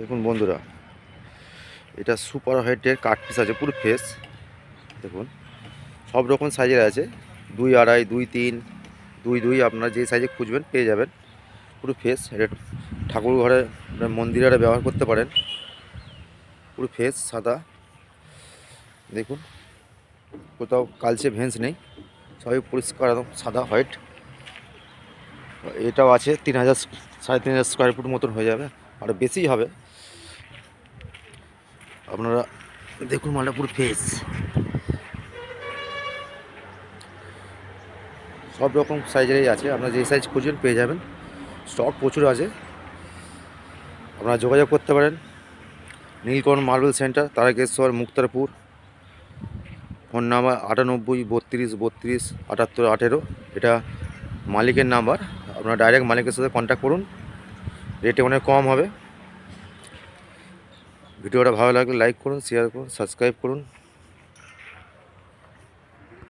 দেখুন বন্ধুরা, এটা সুপার হাইটের কাঠ পিস আছে, পুরো ফেস দেখুন, সব রকম সাইজের আছে। দুই আড়াই, দুই তিন, দুই দুই, আপনারা যে সাইজে খুঁজবেন পেয়ে যাবেন। পুরো ফেস এটা ঠাকুর ঘরে মন্দিরে এটা ব্যবহার করতে পারেন। পুরো ফেস সাদা। দেখুন, কোথাও কালচে ভেন্স নেই, সবই পরিষ্কার একদম সাদা হোয়াইট এটাও আছে তিন হাজার, সাড়ে তিন হাজার স্কোয়ার ফুট মতন হয়ে যাবে। আর বেশিই হবে। আপনারা দেখুন মালটা পুরো ফেস সব রকম সাইজেরই আছে। আপনারা যে সাইজ খুঁজবেন পেয়ে যাবেন। স্টক প্রচুর আছে। আপনারা যোগাযোগ করতে পারেন। Nilkantha marble centre Tarakeswar, Muktarpur. Phone number আটানব্বই, বত্রিশ বত্রিশ, আটাত্তর, আঠেরো। এটা মালিকের নাম্বার। আপনারা ডাইরেক্ট মালিকের সাথে কন্ট্যাক্ট করুন। রেটে অনেক কম হবে। ভিডিওটা ভালো লাগলে লাইক করুন শেয়ার করুন সাবস্ক্রাইব করুন।